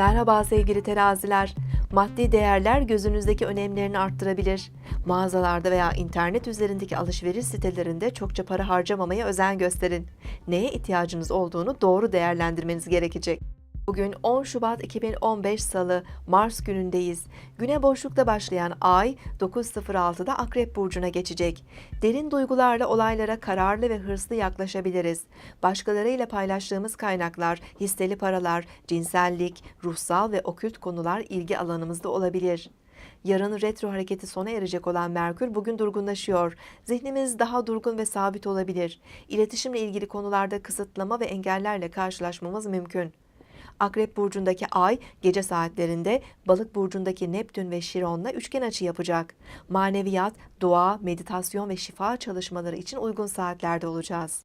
Merhaba sevgili teraziler. Maddi değerler gözünüzdeki önemlerini arttırabilir. Mağazalarda veya internet üzerindeki alışveriş sitelerinde çokça para harcamamaya özen gösterin. Neye ihtiyacınız olduğunu doğru değerlendirmeniz gerekecek. Bugün 10 Şubat 2015 Salı, Mars günündeyiz. Güne boşlukta başlayan ay 9.06'da Akrep Burcu'na geçecek. Derin duygularla olaylara kararlı ve hırslı yaklaşabiliriz. Başkalarıyla paylaştığımız kaynaklar, hisseli paralar, cinsellik, ruhsal ve okült konular ilgi alanımızda olabilir. Yarın retro hareketi sona erecek olan Merkür bugün durgunlaşıyor. Zihnimiz daha durgun ve sabit olabilir. İletişimle ilgili konularda kısıtlama ve engellerle karşılaşmamız mümkün. Akrep burcundaki ay gece saatlerinde Balık burcundaki Neptün ve Şiron'la üçgen açı yapacak. Maneviyat, dua, meditasyon ve şifa çalışmaları için uygun saatlerde olacağız.